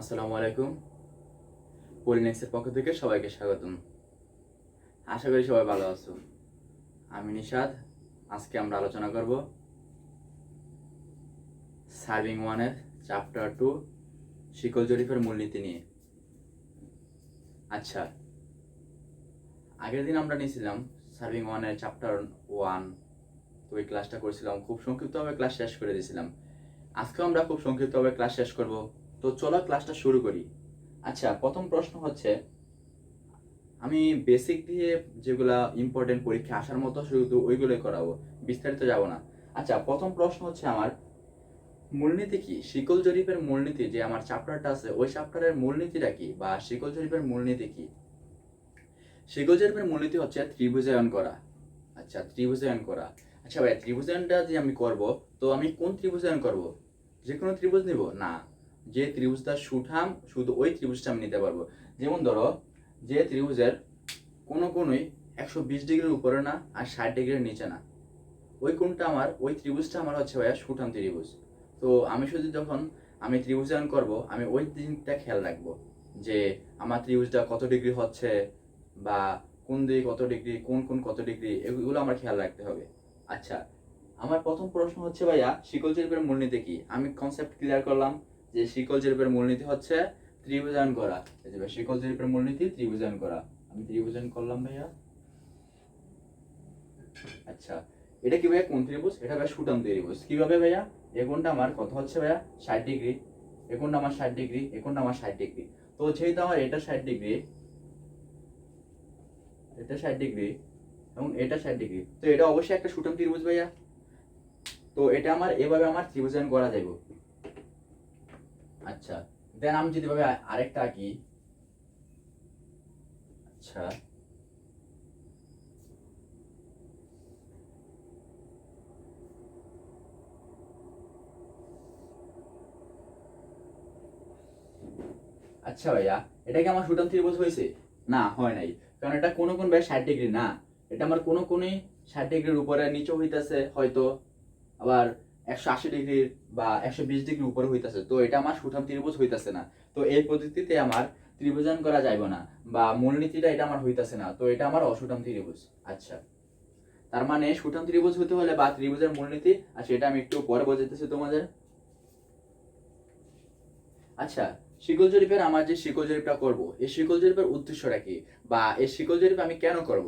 আসসালামু আলাইকুম। পলিনেক্সের পক্ষ থেকে সবাইকে স্বাগতম। আশা করি সবাই ভালো আছো। আমি নিশাদ। আজকে আমরা আলোচনা করব সার্ভিং ওয়ানের চ্যাপ্টার টু শিকল জরিপের মূলনীতি নিয়ে। আচ্ছা আগের দিন আমরা নিয়েছিলাম সার্ভিং ওয়ানের চ্যাপ্টার ওয়ান। তো ওই ক্লাসটা করেছিলাম। খুব সংক্ষিপ্তভাবে ক্লাস শেষ করে দিয়েছিলাম। আজকেও আমরা খুব সংক্ষিপ্তভাবে ক্লাস শেষ করব। তো চলো ক্লাসটা শুরু করি। আচ্ছা প্রথম প্রশ্ন হচ্ছে, আমি বেসিক দিয়ে যেগুলা ইম্পর্টেন্ট পরীক্ষা আসার মতো শুধু ওইগুলোই করাবো, বিস্তারিত যাব না। আচ্ছা প্রথম প্রশ্ন হচ্ছে আমার, মূলনীতি কি? শিকল জরিপের মূলনীতি যে আমার চ্যাপ্টারটা আছে, ওই চ্যাপ্টারের মূলনীতিটা কি? বা শিকল জরিপের মূলনীতি কি? শিকল জরিপের মূলনীতি হচ্ছে ত্রিভুজায়ন করা। আচ্ছা ত্রিভুজায়ন করা। আচ্ছা ভাই, ত্রিভুজায়নটা যে আমি করব, তো আমি কোন ত্রিভুজায়ন করব? যে কোনো ত্রিভুজ নিব? না। যে ত্রিভুজটা সুঠাম, শুধু ওই ত্রিভুজটা আমি নিতে পারব। যেমন ধরো, যে ত্রিভুজের কোনো কোনোই একশো বিশ ডিগ্রির উপরে না আর ষাট ডিগ্রির নিচে না। ওই কোনটা আমার, ওই ত্রিভুজটা আমার হচ্ছে ভাইয়া সুঠাম ত্রিভুজ। তো আমি শুধু যখন আমি ত্রিভুজায়ন করব, আমি ওই দিনটা খেয়াল রাখব যে আমার ত্রিভুজটা কত ডিগ্রি হচ্ছে বা কোন দিকে কত ডিগ্রি, কোন কোন কত ডিগ্রি, এগুলো আমার খেয়াল রাখতে হবে। আচ্ছা আমার প্রথম প্রশ্ন হচ্ছে ভাইয়া, শিকল জরিপের মূলনীতি কি? আমি কনসেপ্ট ক্লিয়ার করলাম। যে শিকল জরিপের মূলনীতি হচ্ছে ত্রিভুজায়ন করা। এই যে শিকল জরিপের মূলনীতি ত্রিভুজায়ন করা। আমি ত্রিভুজায়ন করলাম ভাইয়া। আচ্ছা এটা কি ভাইয়া কোন ত্রিভুজ? এটা ভাইয়া সুটাম ত্রিভুজ। কীভাবে ভাইয়া? এ কোণটা আমার কত হচ্ছে ভাইয়া? ষাট ডিগ্রি। এ কোণটা আমার ষাট ডিগ্রি, এ কোণটা আমার ষাট ডিগ্রি। তো যেহেতু আমার এটা ষাট ডিগ্রি, এটা ষাট ডিগ্রি এবং এটা ষাট ডিগ্রি, তো এটা অবশ্যই একটা সুটাম ত্রিভুজ ভাইয়া। তো এটা আমার, এভাবে আমার ত্রিভুজায়ন করা যাবে আচ্ছা দেন আমি যদি ভাবে আরেকটা আঁকি আচ্ছা আচ্ছা ভাইয়া, এটা কি আমার সুটাম ত্রিভুজ হয়েছে? না, হয় নাই, কারণ এটা কোনো কোন ভাই ষাট ডিগ্রি না, এটা আমার কোনো কোনই ষাট ডিগ্রির উপরে নিচে হইতেছে হয়তো, আবার একশো আশি ডিগ্রির বা একশো বিশ ডিগ্রি উপরে হইতেছে। তো এটা আমার সুঠাম ত্রিভুজ হইতেছে না। তো এই পদ্ধতিতে আমার ত্রিভুজায়ন করা যাইবে না বা মূলনীতিটা এটা আমার হইতেছে না। তো এটা আমার অসুঠাম ত্রিভুজ। আচ্ছা। তার মানে সুঠাম ত্রিভুজ হতে হলে বা ত্রিভুজের মূলনীতি, আর সেটা আমি একটু পরে বোঝাতেছি তোমাদের। আচ্ছা শিকল জরিপের আমার যে শিকল জরিপটা করব, এই শিকল জরিপের উদ্দেশ্যটা কি? বা এই শিকল জরিপ আমি কেন করব?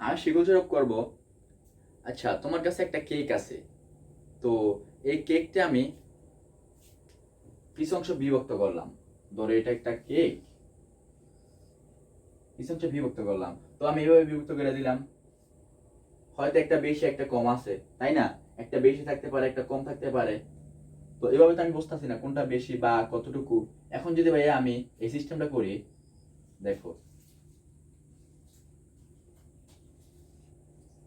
আমি শিকল জরিপ করব? আচ্ছা তোমার কাছে একটা কেক আছে। তো এই কেকটা আমি কিছু অংশ বিভক্ত করলাম। ধরো এটা একটা কেক। কিছু অংশ বিভক্ত করলাম। তো আমি এভাবে বিভক্ত করে দিলাম। হয়তো একটা বেশি, একটা কম আছে, তাই না? একটা বেশি থাকতে পারে, একটা কম থাকতে পারে। তো এভাবে তো আমি বুঝতেছি না কোনটা বেশি বা কতটুকু। এখন যদি ভাইয়া আমি এই সিস্টেমটা করি, দেখো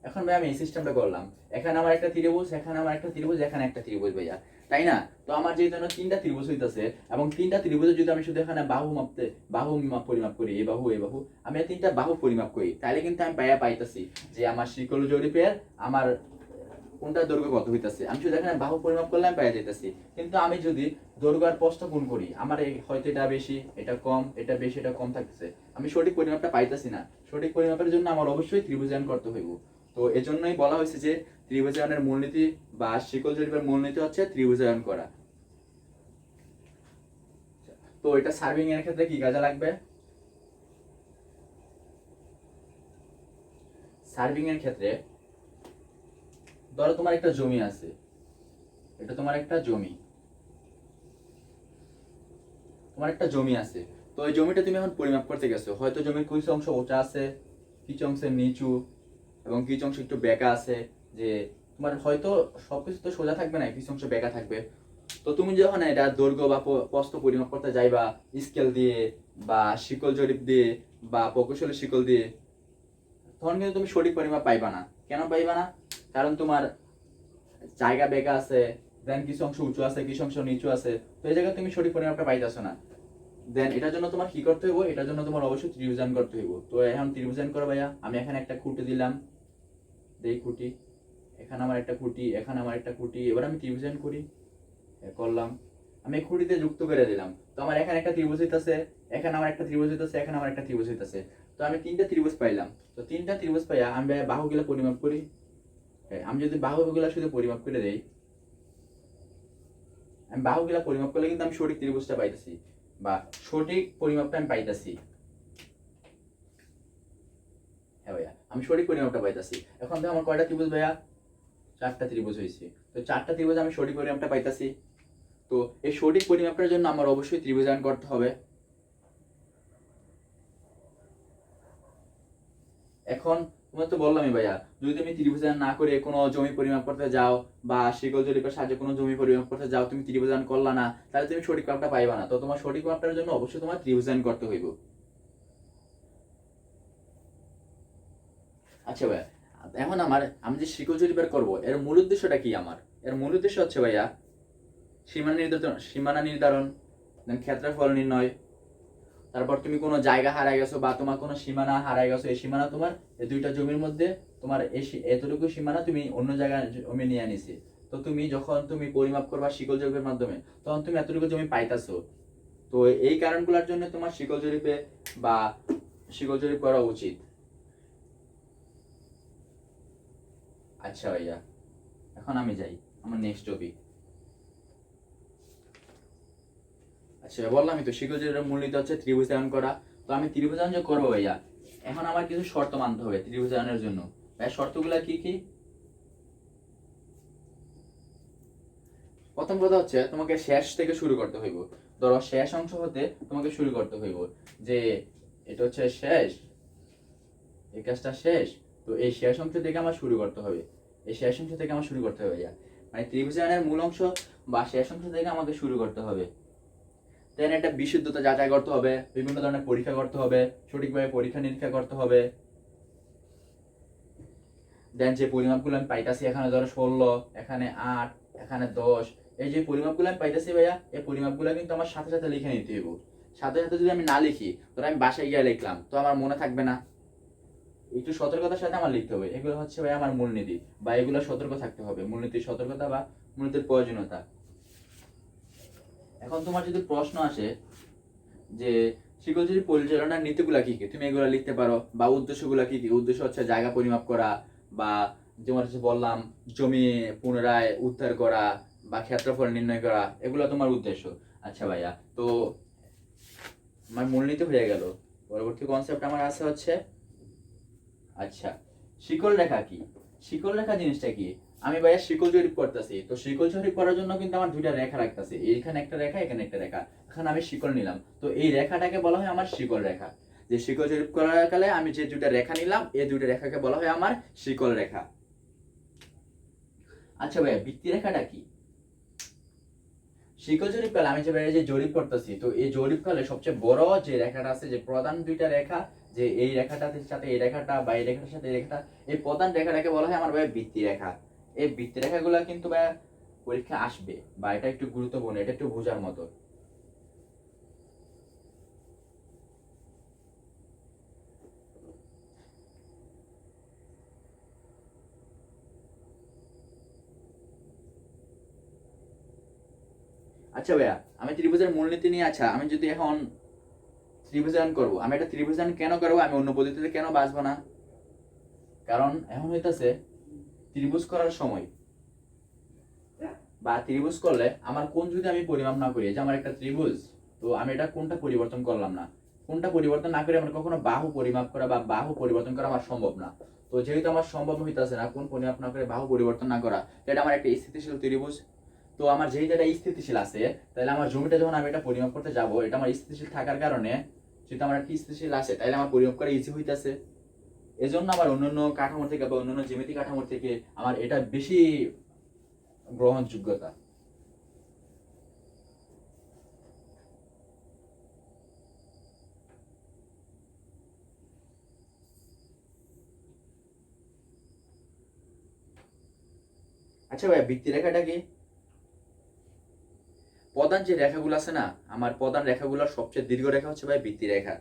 এখন ভাই আমি এই সিস্টেমটা করলাম। এখানে আমার একটা ত্রিভুজ, এখানে আমার একটা ত্রিভুজ, এখানে একটা ত্রিভুজ ভাইয়া। তাই না? তো আমার যেহেতু তিনটা ত্রিভুজ হইতাছে, এবং তিনটা ত্রিভুজে যদি আমি শুধু এখানে বাহু মাপতে, বাহু মাপ পরিমাপ করি এই বাহু এই বাহু, আমি তিনটা বাহু পরিমাপ করি তাহলে কিন্তু আমি পাইয়া পাইতাছি যে আমার শিকল জরিপের আমার কোনটা দৈর্ঘ্য কত হইতেছে। আমি শুধু এখানে বাহু পরিমাপ করলে আমি পাইয়া যাইতাছি। কিন্তু আমি যদি দৈর্ঘ্য আর প্রস্থ গুণ করি, আমার হয়তো এটা বেশি, এটা কম, এটা বেশি, এটা কম থাকতেছে। আমি সঠিক পরিমাপটা পাইতাছি না। সঠিক পরিমাপের জন্য আমার অবশ্যই ত্রিভুজায়ন করতে হইব। তো এজন্যই বলা হয়েছে যে ত্রিভুজায়নের মূলনীতি বা শিকল জরিপের মূলনীতি হচ্ছে ত্রিভুজায়ন করা। তো এটা সার্ভিং এর ক্ষেত্রে কি কাজে লাগবে? সার্ভিং এর ক্ষেত্রে ধরো তোমার একটা জমি আছে। এটা তোমার একটা জমি। তোমার একটা জমি আছে। তো ওই জমিটা তুমি এখন পরিমাপ করতে গেছো। হয়তো জমির কিছু অংশ উঁচা আছে, কিছু অংশে নিচু। এবং কিছু অংশ একটু বেঁকা আছে যে তোমার হয়তো সবকিছু তো সোজা থাকবে না, কিছু অংশ বেঁকা থাকবে। তো তুমি যখন এটা দৈর্ঘ্য বা প- প্রস্থ পরিমাপ করতে যাইবা স্কেল দিয়ে বা শিকল জরিপ দিয়ে বা প্রকৌশলী শিকল দিয়ে, তখন কিন্তু তুমি সঠিক পরিমাপ পাইবা না। কেন পাইবা না? কারণ তোমার জায়গা বেঁকা আছে দেন কিছু অংশ উঁচু আছে, কিছু অংশ নিচু আছে, তো এই জায়গায় তুমি সঠিক পরিমাপটা পাইতেছো না। দেন এটার জন্য তোমার কি করতে হইব? এটার জন্য তোমার অবশ্যই ত্রিভুজায়ন করতে হইব। তো এখন ত্রিভুজায়ন করো ভাইয়া, আমি এখানে একটা খুঁটি দিলাম। দেই খুঁটি এখানে আমার একটা খুঁটি এখানে আমার একটা খুঁটি এবার আমি ত্রিভুজায়ন করি করলাম। আমি খুঁটিতে যুক্ত করে দিলাম। তো আমার এখানে একটা ত্রিভুজ হইতাছে, এখানে আমার একটা ত্রিভুজ হইতাছে, এখানে আমার একটা ত্রিভুজ হইতাছে। তো আমি তিনটা ত্রিভুজ পাইলাম। তো তিনটা ত্রিভুজ পাইয়া আমি বাহুগুলো পরিমাপ করি। আমি যদি বাহুগুলো শুধু পরিমাপ করে দেই, আমি বাহুগুলা পরিমাপ করলে কিন্তু আমি সঠিক ত্রিভুজটা পাইতেছি, বা সঠিক পরিমাপটা আমি পাইতেছি হ্যাঁ ভাইয়া আমি সঠিক পরিমাপটা পাইতাছি। এখন তো আমার কয়টা ত্রিভুজ ভাইয়া? চারটা ত্রিভুজ হয়েছে তো চারটা ত্রিভুজ আমি সঠিক পরিমাপটা পাইতাছি। তো এই সঠিক পরিমাপটার জন্য আমার অবশ্যই ত্রিভুজায়ন করতে হবে। এখন তোমার তো বললামই ভাইয়া, যদি তুমি ত্রিভুজায়ন না করে কোনো জমি পরিমাপ করতে যাও বা শিকল জরিপের সাহায্যে কোনো জমি পরিমাপ করতে যাও, তুমি ত্রিভুজায়ন করলা না, তাহলে তুমি সঠিক মাপটা পাইবা না। তো তোমার সঠিক মাপটার জন্য অবশ্যই তোমার ত্রিভুজায়ন করতে হইব। আচ্ছা ভাইয়া, এখন আমার, আমি যে শিকল জরিপের করব, এর মূল উদ্দেশ্যটা কি আমার? এর মূল উদ্দেশ্য হচ্ছে ভাইয়া, সীমানা নির্ধারণ সীমানা নির্ধারণ দেন ক্ষেত্রফল নির্ণয়, তারপর তুমি কোনো জায়গা হারাই গেছো বা তোমার কোনো সীমানা হারাই গেছো, এই সীমানা তোমার, এই দুইটা জমির মধ্যে তোমার এই এতটুকু সীমানা তুমি অন্য জায়গায় জমি নিয়ে আনিছি। তো তুমি যখন তুমি পরিমাপ করবা শিকল জরিপের মাধ্যমে, তখন তুমি এতটুকু জমি পাইতাছো। তো এই কারণগুলোর জন্য তোমার শিকল জরিপে বা শিকল জরিপ করা উচিত। আচ্ছা ভাইয়া, এখন আমি যাই, আমার নেক্সট টপিক আচ্ছা বললামই তো জরিপের মূলনীতি হচ্ছে ত্রিভুজায়ন করা। তো আমি ত্রিভুজায়ন যে করব ভাইয়া, এখন আমার কিছু শর্ত মানতে হবে ত্রিভুজায়নের জন্য। ভাই শর্তগুলা কি কি? প্রথম কথা হচ্ছে, তোমাকে শেষ থেকে শুরু করতে হইব। ধরো, শেষ অংশ হতে তোমাকে শুরু করতে হইব যে, এটা হচ্ছে শেষ, এই কাজটা শেষ, তো এই শেষ অংশ থেকে আমার শুরু করতে হবে। এই শেষ অংশ থেকে আমার শুরু করতে হবে ভাইয়া। মানে ত্রিভুজায়নের মূল অংশ বা শেষ অংশ থেকে আমাকে শুরু করতে হবে। দেন একটা বিশুদ্ধতা যাচাই করতে হবে, বিভিন্ন ধরনের পরীক্ষা করতে হবে, সঠিকভাবে পরীক্ষা নিরীক্ষা করতে হবে। দেন যে পরিমাপগুলো আমি পাইতাছি এখানে ধরো ষোলো, এখানে আট, এখানে দশ, এই যে পরিমাপগুলো আমি পাইতাছি ভাইয়া, এই পরিমাপগুলো কিন্তু আমার সাথে সাথে লিখে নিতে হইব। সাথে সাথে যদি আমি না লিখি, ধরো আমি বাসায় গিয়ে লিখলাম, তো আমার মনে থাকবে না। একটু সতর্কতার সাথে আমার লিখতে হবে। এগুলো হচ্ছে ভাই আমার মূলনীতি বা এগুলো সতর্ক থাকতে হবে। মূলনীতির সতর্কতা বা মূলনীতির প্রয়োজনীয়তা। এখন তোমার যদি প্রশ্ন আসে যে যদি পরিচালনার নীতিগুলা কি কি? তুমি এগুলো লিখতে পারো বা উদ্দেশ্যগুলো কি কি? উদ্দেশ্য হচ্ছে জায়গা পরিমাপ করা বা যেমন হচ্ছে বললাম, জমি পুনরায় উদ্ধার করা বা ক্ষেত্রফল নির্ণয় করা, এগুলো তোমার উদ্দেশ্য। আচ্ছা ভাইয়া, তো আমার মূলনীতি হয়ে গেল। পরবর্তী কনসেপ্ট আমার আছে হচ্ছে আচ্ছা শিকল রেখা কি? শিকল রেখা জিনিসটা কি? আমি ভাইয়া শিকল জরিপ করতেছি, তো শিকল জরিপ করার জন্য কিন্তু আমার দুইটা রেখা রাখতেছে, এইখানে একটা রেখা, এখানে একটা রেখা। এখানে আমি শিকল নিলাম, তো এই রেখাটাকে বলা হয় আমার শিকল রেখা। যে শিকল জরিপ করার কালে আমি যে দুইটা রেখা নিলাম, এই দুইটা রেখাকে বলা হয় আমার শিকল রেখা। আচ্ছা ভাইয়া বৃত্তি রেখাটা কি? শিকল জরিপ কালে আমি যে ভাইয়া যে জরিপ করতেছি, তো এই জরিপ কালে সবচেয়ে বড় যে রেখাটা আছে, যে প্রধান দুইটা রেখা, যে এই রেখাটার সাথে এই রেখাটা বা এই রেখাটার সাথে এই রেখাটা, এই প্রধান রেখাটাকে বলা হয় আমার ভাই বৃত্তি রেখা। এই বৃত্তি রেখাগুলো কিন্তু ভাই পরীক্ষা আসবে বা এটা একটু গুরুত্বপূর্ণ, এটা একটু বোঝার মতো। আচ্ছা ভাইয়া, আমি ত্রিভুজের মূলনীতি নিয়ে আচ্ছা আমি যদি এখন ত্রিভুজায়ন করব, আমি একটা ত্রিভুজায়ন কেন করব, আমি অন্য পদ্ধতিতে কেন বাঁচবো না? কারণ এখন হইতাছে, ত্রিভুজ করার সময় বা ত্রিভুজ করলে আমার কোন যদি আমি পরিমাপ না করি যে আমার একটা ত্রিভুজ, তো আমি এটা কোনটা পরিবর্তন করলাম না। কোনটা পরিবর্তন না করে আমার কখনো বাহু পরিমাপ করা বা বাহু পরিবর্তন করা আমার সম্ভব না। তো যেহেতু আমার সম্ভব হইতাছে না কোন পরিমাপ না করে বাহু পরিবর্তন না করা এটা আমার একটা স্থিতিশীল ত্রিভুজ তো আমার যেহেতু এটা স্থিতিশীল আছে, তাহলে আমার জমিটা যখন আমি এটা পরিমাপ করতে যাব, এটা আমার স্থিতিশীল থাকার কারণে যেহেতু আমার একটা স্থিতিশীল আছে, তাহলে আমার পরিমাপ করা ইজি হইতাছে। এজন্য আমার অন্যান্য কাঠামো থেকে বা অন্যান্য জ্যামিতিক কাঠামো থেকে আমার এটা বেশি গ্রহণযোগ্যতা। আচ্ছা ভাই বৃত্তি রেখাটা কি? প্রধান যে রেখাগুলো আছে না, আমার প্রধান রেখাগুলোর সবচেয়ে দীর্ঘ রেখা হচ্ছে ভাই বৃত্তি রেখা।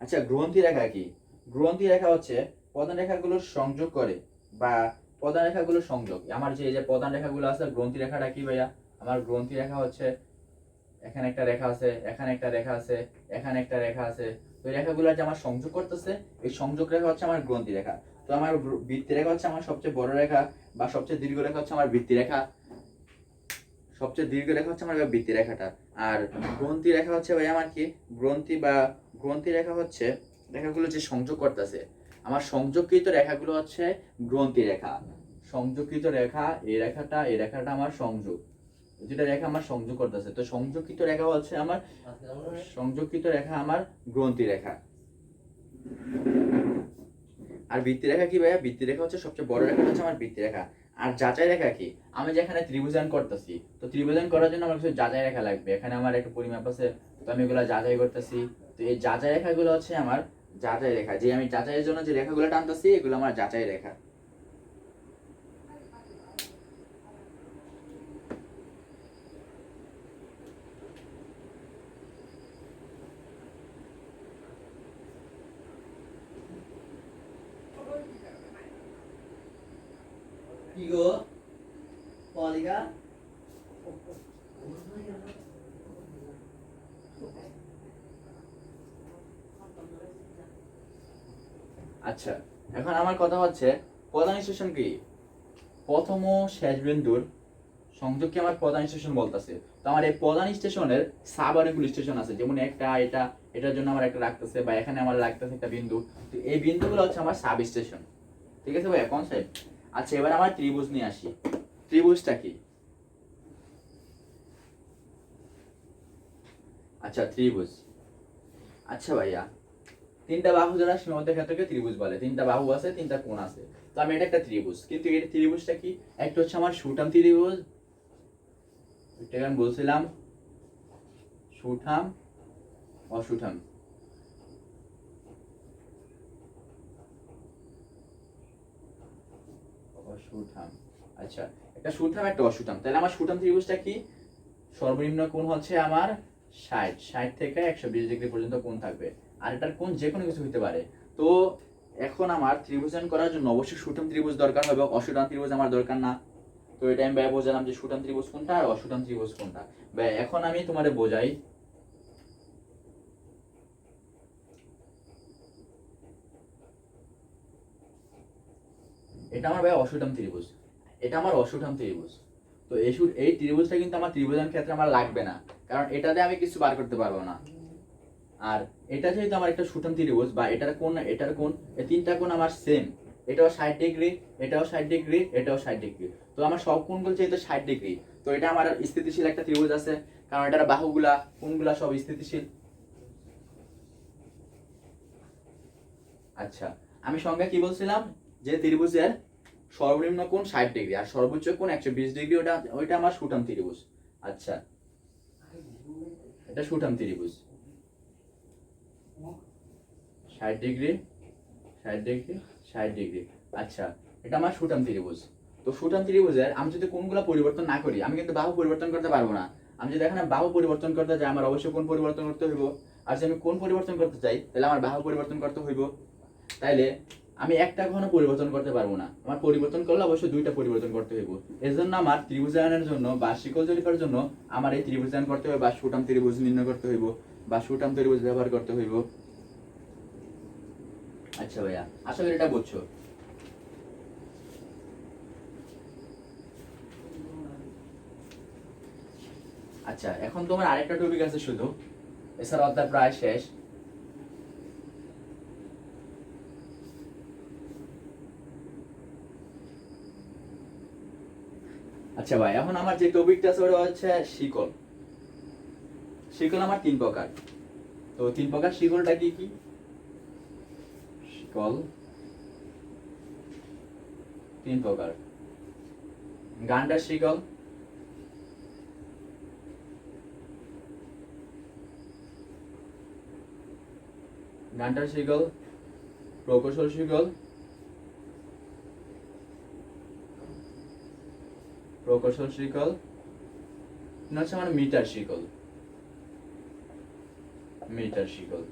আচ্ছা গ্রন্থি রেখা কি? গ্রন্থি রেখা হচ্ছে প্রধান রেখাগুলো সংযোগ করে বা প্রধান রেখাগুলো সংযোগ। আমার যে, এই যে প্রধান রেখাগুলো আছে, গ্রন্থি রেখাটা কি ভাইয়া? আমার গ্রন্থি রেখা হচ্ছে এখানে একটা রেখা আছে, এখানে একটা রেখা আছে, এখানে একটা রেখা আছে। তো রেখাগুলো যে আমার সংযোগ করতেছে, এই সংযোগ রেখা হচ্ছে আমার গ্রন্থি রেখা। তো আমার বৃত্তি রেখা হচ্ছে আমার সবচেয়ে বড় রেখা বা সবচেয়ে দীর্ঘ রেখা হচ্ছে আমার বৃত্তি রেখা। সবচেয়ে দীর্ঘ রেখা হচ্ছে আমার বৃত্তি রেখাটা। আর গ্রন্থি রেখা হচ্ছে ভাই আমার কি? গ্রন্থি বা গ্রন্থি রেখা হচ্ছে, রেখাগুলো যে সংযোগ করতেছে, আমার সংযোগকৃত রেখাগুলো হচ্ছে গ্রন্থি রেখা। সংযোগকৃত রেখা এই রেখাটা এই রেখাটা আমার সংযোগ। যেটা রেখা আমার সংযোগ করতেছে। তো সংযোগকৃত রেখা হচ্ছে আমার, সংযোগকৃত রেখা আমার গ্রন্থি রেখা। আর বৃত্তি রেখা কি ভাইয়া? বৃত্তি রেখা হচ্ছে সবচেয়ে বড় রেখা হচ্ছে আমার বৃত্তি রেখা। আর যাচাই রেখা কি? আমি যেখানে ত্রিভুজন করতেছি, তো ত্রিভুজন করার জন্য আমার কিছু যাচাই রেখা লাগবে। এখানে আমার একটা পরিমাপ আছে, তো আমি এগুলো যাচাই করতেছি। তো এই যাচাই রেখাগুলো হচ্ছে আমার যাচাই রেখা। যে আমি যাচাইয়ের জন্য যে রেখাগুলো টানতেছি, এগুলো আমার যাচাই রেখা। কি গো পলিকা আচ্ছা এখন আমার কথা হচ্ছে, প্রধান স্টেশন কি? প্রথম ও শেষ বিন্দুর সংযোগকে আমার প্রধান স্টেশন বলতেছে। তো আমার এই প্রধান স্টেশনের সাব অনেকগুলো স্টেশন আছে, যেমন একটা, এটা, এটার জন্য আমার একটা রাখতেছে বা এখানে আমার লাগতেছে একটা বিন্দু। তো এই বিন্দুগুলো হচ্ছে আমার সাব স্টেশন ঠিক আছে ভাই কনসেপ্ট আচ্ছা এবার আমার ত্রিভুজ নিয়ে আসি। ত্রিভুজটা কি? আচ্ছা ত্রিভুজ। আচ্ছা ভাইয়া তিনটা বাহু যারা সীমাবদ্ধ ক্ষেত্রকে ত্রিভুজ বলে তিনটা বাহু আছে তিনটা কোণ আছে। তো আমি এটা একটা ত্রিভুজ কিন্তু এটা ত্রিভুজটা কি? একটা হচ্ছে আমার সুঠাম ত্রিভুজ এটাকে আমি বলছিলাম সুঠাম অসুঠাম। অসুঠাম আচ্ছা একটা সুঠাম, একটা অসুঠাম তাহলে আমার সুঠাম ত্রিভুজটা কি? সর্বনিম্ন কোণ হচ্ছে আমার ষাট। ষাট থেকে একশো বিশ ডিগ্রি পর্যন্ত কোণ থাকবে। আর এটার কোণ যে কোনো কিছু হতে পারে। তো এখন আমার ত্রিভুজান করার জন্য অবশ্যই সুঠাম ত্রিভুজ দরকার হবে। অসুঠাম ত্রিভুজ আমার দরকার না। তো এটা আমি ব্যয় বোঝালাম যে সুঠাম ত্রিভুজ কোনটা আর অসুঠাম ত্রিভুজ কোনটা। ব্যয়, এখন আমি তোমারে বোঝাই এটা আমার ভাই অসুঠাম ত্রিভুজ। এটা আমার অসুঠাম ত্রিভুজ। তো এই এই ত্রিভুজটা কিন্তু আমার ত্রিভুজান ক্ষেত্রে আমার লাগবে না। কারণ এটাতে আমি কিছু বার করতে পারব না। আর এটা যেহেতু আমার একটা সুঠাম ত্রিভুজ বা এটার কোণ, এটার কোন এই তিনটা কোণ আমার সেম এটাও ষাট ডিগ্রি, এটাও ষাট ডিগ্রি, এটাও ষাট ডিগ্রি। তো আমার সব কোণগুলো যেহেতু ষাট ডিগ্রি, তো এটা আমার স্থিতিশীল একটা ত্রিভুজ আছে। কারণ এটার বাহুগুলা, কোণগুলা সব স্থিতিশীল। আচ্ছা আমি সঙ্গে কি বলছিলাম? যে ত্রিভুজের সর্বনিম্ন কোণ ষাট ডিগ্রি আর সর্বোচ্চ কোণ একশো বিশ ডিগ্রি, ওটা, ওইটা আমার সুঠাম ত্রিভুজ। আচ্ছা। এটা সুঠাম ত্রিভুজ। ষাট ডিগ্রি ষাট ডিগ্রি ষাট ডিগ্রি। আচ্ছা এটা আমার সুঠাম ত্রিভুজ। তো সুঠাম ত্রিভুজের আমি যদি কোনগুলো পরিবর্তন না করি, আমি কিন্তু বাহু পরিবর্তন করতে পারব না। আমি যদি এখানে বাহু পরিবর্তন করতে চাই আমার অবশ্যই কোন পরিবর্তন করতে হইব। আর যদি আমি কোন পরিবর্তন করতে চাই, তাহলে আমার বাহু পরিবর্তন করতে হইব। তাইলে আমি একটা কখনো পরিবর্তন করতে পারব না। আমার পরিবর্তন করলে অবশ্যই দুইটা পরিবর্তন করতে হইব। এর জন্য আমার ত্রিভুজায়নের জন্য বা শিকল জরিপের জন্য আমার এই ত্রিভুজায়ন করতে হবে বা সুটাম ত্রিভুজ নির্ণয় করতে হইব বা সুটাম ত্রিভুজ ব্যবহার করতে হইব। আচ্ছা ভাইয়া, আশা করি এটা বুঝছ। আচ্ছা এখন তোমার আরেকটা টপিক আছে শুধু। এছাড়া অধ্যায় প্রায় শেষ। আচ্ছা ভাই, এখন আমার যে টপিকটা আছে ওটা হচ্ছে শিকল। শিকল আমার তিন প্রকার। তো তিন প্রকার শিকলটা কি কি? শিকল। তিন প্রকার। গান্ডার শিকল। গান্ডার শিকল। প্রকৌশল শিকল। প্রকৌশল শিকল। হচ্ছে আমার মিটার শিকল। মিটার শিকল।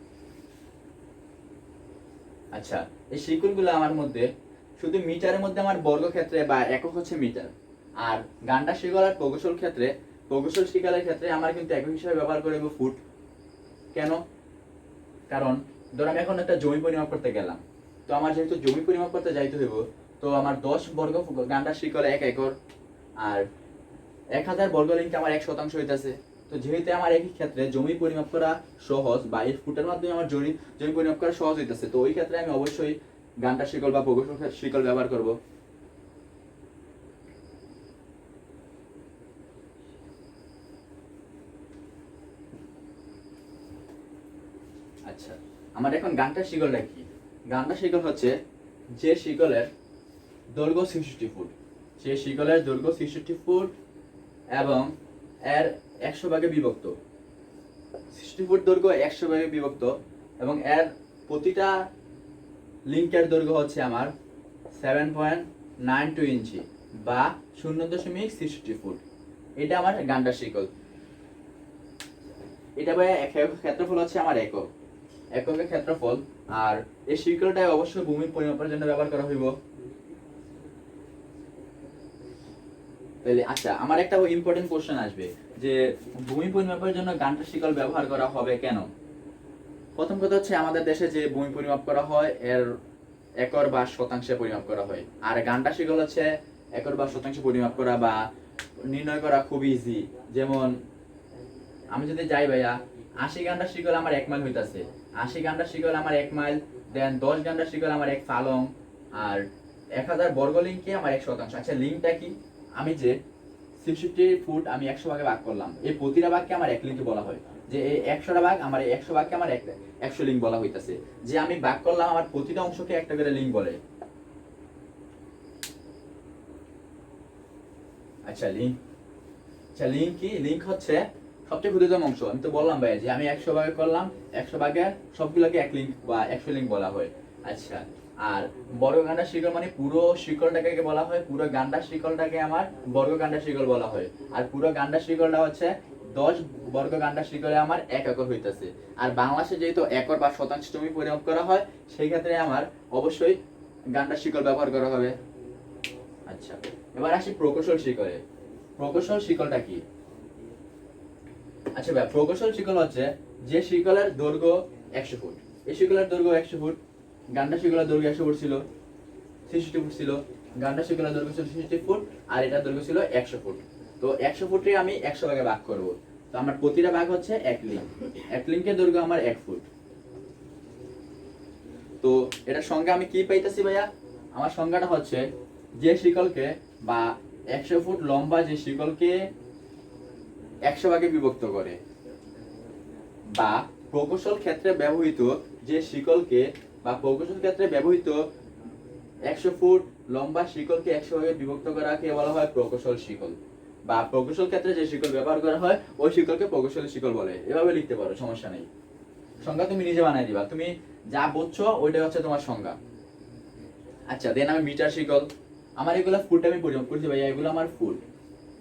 আচ্ছা এই শিকলগুলো আমার মধ্যে, শুধু মিটারের মধ্যে আমার বর্গক্ষেত্রে বা একক হচ্ছে মিটার। আর গান্ডা শিকল আর প্রকৌশল ক্ষেত্রে, প্রকৌশল শিকালের ক্ষেত্রে আমার কিন্তু একক হিসাবে ব্যবহার করব ফুট। কেন? কারণ, ধর আমি এখন একটা জমি পরিমাপ করতে গেলাম। তো আমার যেহেতু জমি পরিমাপ করতে যাইতে হইব, তো আমার দশ বর্গ গান্ডা শিকল এক একর আর এক হাজার বর্গ লিঙ্ক আমার এক শতাংশ হইতাছে। তো যেহেতু আমার একই ক্ষেত্রে জমি পরিমাপ করা সহজ বা এই ফুটের মাধ্যমে আমার জমি জমি পরিমাপ করা সহজ হইতাছে, তো ওই ক্ষেত্রে আমি অবশ্যই গান্ডা শিকল বা প্রকৌশল শিকল ব্যবহার করব। আচ্ছা আমার এখন গানটা শিকলটা কি? গানটা শিকল হচ্ছে যে শিকলের দৈর্ঘ্য ছেষট্টি ফুট। যে শিকলের দৈর্ঘ্য ছেষট্টি ফুট এবং এর একশো ভাগে বিভক্ত। ছেষট্টি ফুট দৈর্ঘ্য একশো ভাগে বিভক্ত এবং এর প্রতিটা লিঙ্কের দৈর্ঘ্য হচ্ছে আমার seven point nine two inch বা শূন্য দশমিক ছেষট্টি ফুট। এটা আমার গান্ডার শিকল। এটা ভাই ক্ষেত্রফল হচ্ছে আমার একক। এককের ক্ষেত্রফল। আর এই শিকলটা অবশ্যই ভূমি পরিমাপের জন্য ব্যবহার করা হইব। তাহলে আচ্ছা আমার একটা ইম্পর্টেন্ট কোশ্চেন আসবে যে ভূমি পরিমাপের জন্য গান্টার শিকল ব্যবহার করা হবে কেন? প্রথম কথা হচ্ছে আমাদের দেশে যে ভূমি পরিমাপ করা হয়, এর একর বা শতাংশে পরিমাপ করা হয়। আর গান্টা শিকল হচ্ছে একর বা শতাংশে পরিমাপ করা বা নির্ণয় করা খুব ইজি যেমন, আমি যদি যাই ভাইয়া, আশি গান্ডার শিকল আমার এক মাইল হইতাছে। আশি গান্ডার শিকল আমার এক মাইল দেন দশ গান্ডার শিকল আমার এক ফালং, আর এক হাজার বর্গ লিঙ্কে আমার এক শতাংশ। আচ্ছা লিঙ্কটা কি? আমি যে ছেষট্টি ফুট আমি একশো ভাগে ভাগ করলাম। এই প্রতিটা ভাগকে আমার এক লিঙ্কে বলা হয়। যে এই একশোটা ভাগ, আমার এই একশো ভাগকে আমার এক একশো লিঙ্ক বলা হইতাছে। যে আমি ভাগ করলাম, আমার প্রতিটা অংশকে একটা করে লিঙ্ক বলে। আচ্ছা লিঙ্ক। আচ্ছা লিঙ্ক কি? লিঙ্ক হচ্ছে সবচেয়ে ক্ষুদ্রতম অংশ। আমি তো বললাম ভাই যে আমি একশো ভাগে করলাম, একশো ভাগে সবগুলোকে এক লিঙ্ক বা একশো লিঙ্ক বলা হয়। আচ্ছা। আর বর্গ গান্ডা শিকল মানে পুরো শিকলটাকে বলা হয়? পুরো গান্ডা শিকলটাকে আমার বর্গ গান্ডা শিকল বলা হয়। আর পুরো গান্ডা শিকলটা হচ্ছে দশ বর্গ গান্ডা শিকলে আমার এক একর হইতেছে। আর বাংলাদেশে যেহেতু একর বা শতাংশ জমি পরিমাপ করা হয়, সেই ক্ষেত্রে আমার অবশ্যই গান্ডা শিকল ব্যবহার করা হবে। আচ্ছা এবার আসি প্রকৌশল শিকলে। প্রকৌশল শিকলটা কি? আচ্ছা ভাই, প্রকৌশল শিকল হচ্ছে যে শিকলের দৈর্ঘ্য একশো ফুট। এই শিকলের দৈর্ঘ্য একশো ফুট গান্ডা শিকলের দৈর্ঘ্য একশো ফুট ছিল, ছেষট্টি ফুট ছিল। গান্ডা শিকলের দৈর্ঘ্য ছিল ছেষট্টি ফুট আর এটার দৈর্ঘ্য ছিল একশো ফুট। তো একশো ফুটে আমি একশো ভাগে ভাগ করব। তো আমার প্রতিটা ভাগ হচ্ছে এক লিঙ্ক এক লিঙ্কের দৈর্ঘ্য আমার এক ফুট। তো এটার সংজ্ঞা আমি কি পাইতেছি ভাইয়া? আমার সংজ্ঞাটা হচ্ছে যে শিকলকে বা একশো ফুট লম্বা যে শিকলকে একশো ভাগে বিভক্ত করে বা প্রকৌশল ক্ষেত্রে ব্যবহৃত যে শিকলকে বা প্রকৌশল ক্ষেত্রে ব্যবহৃত একশো ফুট লম্বা শিকলকে একশো ভাগে বিভক্ত করাকে বলা হয় প্রকৌশল শিকল। বা প্রকৌশল ক্ষেত্রে যে শিকল ব্যবহার করা হয়, ওই শিকলকে প্রকৌশল শিকল বলে। এভাবে লিখতে পারো, সমস্যা নেই। সংজ্ঞা তুমি নিজে বানাই দিবা। তুমি যা বুঝছ ওইটাই হচ্ছে তোমার সংজ্ঞা। আচ্ছা দেন আমি মিটার শিকল। আমার এগুলো ফুট আমি পরিমাপ করছি ভাইয়া, এগুলো আমার ফুট।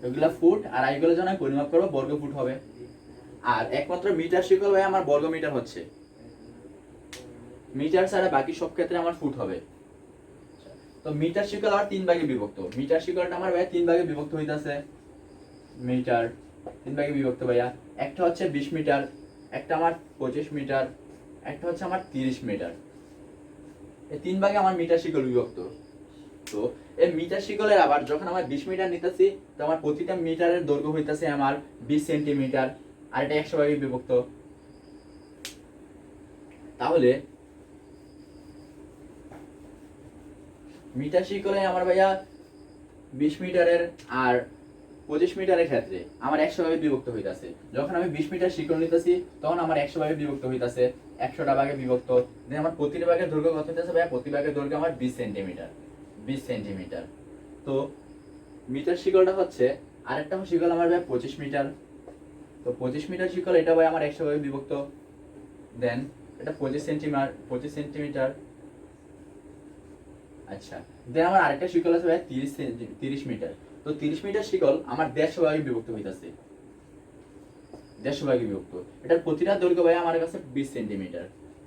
এগুলা ফুট, আর এগুলো আমি পরিমাপ করব বর্গ ফুট হবে। আর একমাত্র মিটার শিকল ভাই আমার বর্গ মিটার হচ্ছে। মিটার ছাড়া বাকি সব ক্ষেত্রে আমার ফুট হবে। তো মিটার শিকল আমার তিন ভাগে বিভক্ত। মিটার শিকলটা আমার ভাই তিন ভাগে বিভক্ত হইতাছে। মিটার তিন ভাগে বিভক্ত ভাইয়া। একটা হচ্ছে বিশ মিটার, একটা আমার পঁচিশ মিটার, একটা হচ্ছে আমার তিরিশ মিটার। এই তিন ভাগে আমার মিটার শিকল বিভক্ত। তো এই মিটার শিকলের আবার যখন আমার বিশ মিটার নিতেছি, তো আমার প্রতিটা মিটারের দৈর্ঘ্য হইতেছে আমার বিশ সেন্টিমিটার, আর এটা একশো ভাগে বিভক্ত। তাহলে মিটার শিকলে আমার ভাইয়া বিশ মিটারের আর পঁচিশ মিটারের ক্ষেত্রে। আমার একশো ভাবে বিভক্ত হইতাছে। যখন আমি বিশ মিটার শিকল নিতেছি, তখন আমার একশো ভাবে বিভক্ত হইতাছে। একশোটা ভাগে বিভক্ত। দেন আমার প্রতিটা ভাগের দৈর্ঘ্য কত হইতাছে ভাইয়া? প্রতি ভাগের দৈর্ঘ্য আমার বিশ সেন্টিমিটার। বিশ সেন্টিমিটার। তো মিটার শিকলটা হচ্ছে, আরেকটা শিকল আমার ভাই পঁচিশ মিটার। তো পঁচিশ মিটার শিকল এটা ভাই আমার একশো ভাবে বিভক্ত। দেন এটা পঁচিশ সেন্টিমিটার পঁচিশ সেন্টিমিটার। আচ্ছা দেন আমার আরেকটা শিকল আছে ভাই, তিরিশ তিরিশ মিটার। তো তিরিশ মিটার শিকল আমার দেড়শো ভাগে বিভক্ত হইতাছে। দেড়শো ভাগে বিভক্ত। এটার প্রতিটা দৈর্ঘ্য ভাই আমার কাছে বিশ সেন্টিমিটার।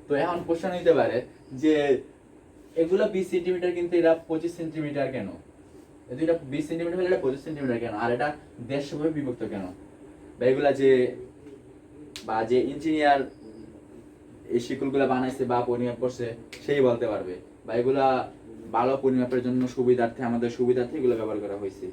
তো এখন প্রশ্ন নিতে পারে যে এগুলো বিশ সেন্টিমিটার কিন্তু এরা পঁচিশ সেন্টিমিটার কেন? দুইটা বিশ সেন্টিমিটার হলে এটা পঁচিশ সেন্টিমিটার কেন? আর এটা দেড়শো ভাবে বিভক্ত কেন? বা এগুলা যে, বা যে ইঞ্জিনিয়ার এই শিকলগুলা বানাইছে বা পরিমাপ করছে, সেই বলতে পারবে। বা এগুলা ভালো পরিমাপের জন্য সুবিধার্থে, আমাদের সুবিধার্থে এগুলো ব্যবহার করা হয়েছে।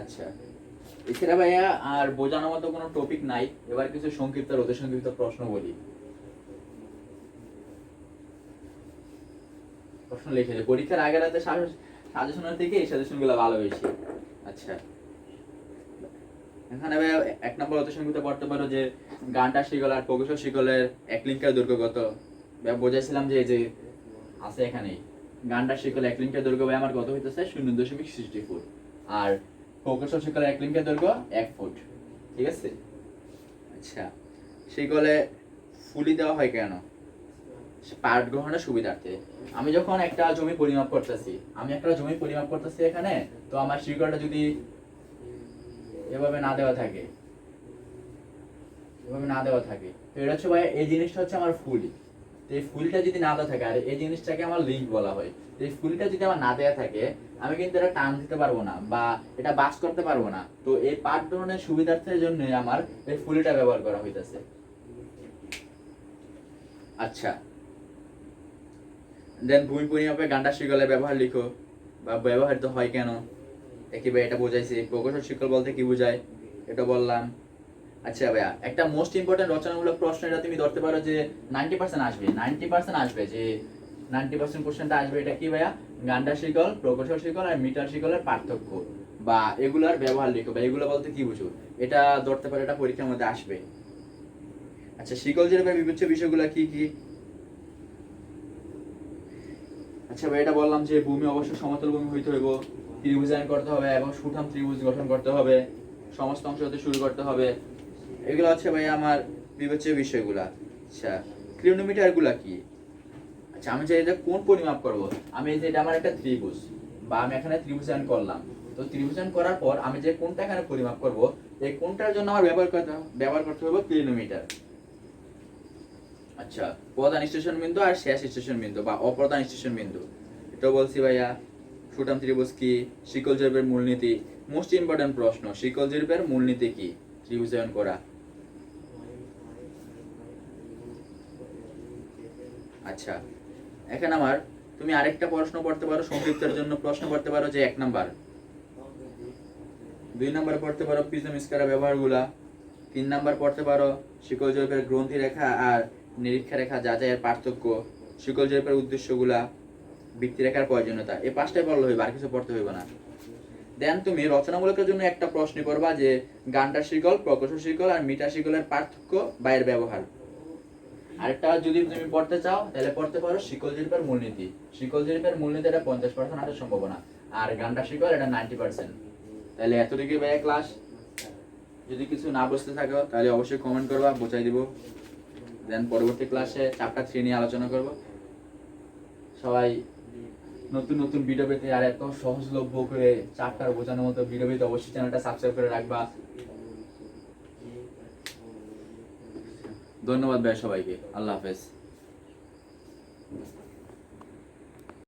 আচ্ছা। এছাড়া ভাইয়া, আর বোঝানোর মতো কোনো টপিক নাই। এবার কিছু সংক্ষিপ্ত অতি সংক্ষিপ্ত প্রশ্ন বলি। প্রশ্ন লিখে পরীক্ষার আগের রাতে সাজেশনের থেকে এই সাজেশনগুলো ভালো হয়েছে আচ্ছা। এখানে এক নম্বর অতি সংক্ষিপ্ত পড়তে পারো যে গানটা শিকল আর প্রকৌশল শিকলের এক লিঙ্কের ভাইয়া বোঝাইছিলাম যে যে আছে এখানেই। গানটা শিকল এক লিঙ্কের দৈর্ঘ্য ভাই আমার কত হইতেছে? শূন্য দশমিক সিক্সটি ফুট। আর প্রকৌশল শিকলের এক লিঙ্কের দৈর্ঘ্য এক ফুট। ঠিক আছে? আচ্ছা। শিকলে ফুলি দেওয়া হয় কেন? পার্ট গ্রহণের সুবিধার্থে। আমি যখন একটা জমি পরিমাপ করতেছি, আমি একটা জমি পরিমাপ করতেছি এখানে, তো আমার শিকড়টা যদি এভাবে না দেওয়া থাকে, এভাবে না দেওয়া থাকে, তো এটা হচ্ছে ভাই, এই জিনিসটা হচ্ছে আমার ফুলি। তো এই ফুলটা যদি না দেওয়া থাকে, আর এই জিনিসটাকে আমার লিঙ্ক বলা হয়, তো এই ফুলটা যদি আমার না দেওয়া থাকে, আমি কিন্তু এটা টান দিতে পারব না, বা এটা বাস করতে পারব না। তো এই পার্ট গ্রহণের সুবিধার্থের জন্য আমার এই ফুলটা ব্যবহার করা হইতেছে। আচ্ছা। দেন ভূমি পরিমাপে গান্ডা শিকলের ব্যবহার লিখো। বা ব্যবহৃত হয় কেন? একেবারে এটা বোঝাইছি। প্রকৌশল শিকল বলতে কি বোঝায়? এটা বললাম। আচ্ছা ভাইয়া, একটা মোস্ট ইম্পর্টেন্ট রচনামূলক প্রশ্ন এটা তুমি ধরতে পারো যে নাইনটি পার্সেন্ট আসবে। নাইনটি পার্সেন্ট আসবে যে নাইনটি পার্সেন্ট কোশ্চেনটা আসবে এটা কি ভাইয়া? গান্ডা শিকল প্রকৌশল শিকল আর মিটার শিকলের পার্থক্য। বা এগুলার ব্যবহার লিখো। বা এগুলো বলতে কি বুঝো? এটা ধরতে পারো এটা পরীক্ষার মধ্যে আসবে। আচ্ছা শিকল যেভাবে বিবেচ্য বিষয়গুলো কি কি? আচ্ছা ভাই, এটা বললাম যে ভূমি অবশ্যই সমতল ভূমি হইতে হইব। ত্রিভুজায়ন করতে হবে এবং সুঠাম ত্রিভুজ গঠন করতে হবে। সমস্ত অংশ হতে শুরু করতে হবে। এগুলো হচ্ছে ভাই আমার বিবেচ্য বিষয়গুলা। আচ্ছা কিলোমিটারগুলা কি? আচ্ছা আমি চাই এটা কোন পরিমাপ করব? আমি যে এটা আমার একটা ত্রিভুজ, বা আমি এখানে ত্রিভুজায়ন করলাম। তো ত্রিভুজায়ন করার পর আমি যে কোনটা এখানে পরিমাপ করব, এই কোনটার জন্য আমার ব্যবহার করতে ব্যবহার করতে হবে কিলোমিটার আচ্ছা প্রধান স্টেশন বিন্দু আর শেষ স্টেশন বিন্দু বা অপ্রধান স্টেশন বিন্দু। এটা বলছি ভাইয়া সুটাম ত্রিভুজ কি? শিকল জরিপের মূলনীতি? মোস্ট ইম্পর্টেন্ট প্রশ্ন, শিকল জরিপের মূলনীতি কি? ত্রিভুজায়ন করা। আচ্ছা এখানে আমার, তুমি আরেকটা প্রশ্ন পড়তে পারো, সংক্ষিপ্তের জন্য প্রশ্ন পড়তে পারো যে এক নাম্বার। দুই নাম্বার পড়তে পারো প্রিজম স্কারা ব্যবহারগুলা। তিন নাম্বার পড়তে পারো, শিকল জরিপের গ্রন্থি রেখা আর নিরীক্ষা রেখা যাচাইয়ের পার্থক্য, শিকল জরিপের উদ্দেশ্যগুলা বৃত্তি রেখার প্রয়োজনীয়তা এই পাঁচটাই পড়লে হইবে, আর কিছু পড়তে হইবে না। দেন তুমি রচনামূলকের জন্য একটা প্রশ্ন করবা যে গান্ডার শিকল প্রকৌশল শিকল আর মিটার শিকলের পার্থক্য বা ব্যবহার। আরেকটা যদি তুমি পড়তে চাও, তাহলে পড়তে পারো শিকল জরিপের মূলনীতি। শিকল জরিপের মূলনীতি এটা পঞ্চাশ পার্সেন্ট আসার সম্ভাবনা, আর গান্ডার শিকল এটা নাইনটি পার্সেন্ট তাহলে এতটুকু ভাইয়া ক্লাস যদি কিছু না বুঝতে থাকো, তাহলে অবশ্যই কমেন্ট করবা, বোঝাই দিব। দেন পরবর্তী ক্লাসে চ্যাপ্টার থ্রি নিয়ে আলোচনা করব। সবাই নতুন নতুন ভিডিও পেতে আর এত সহজলভ্য করে চ্যাপ্টার বোঝানোর মতো ভিডিও পেতে অবশ্যই চ্যানেলটা সাবস্ক্রাইব করে রাখবা। ধন্যবাদ ভাই সবাইকে। আল্লাহ হাফেজ।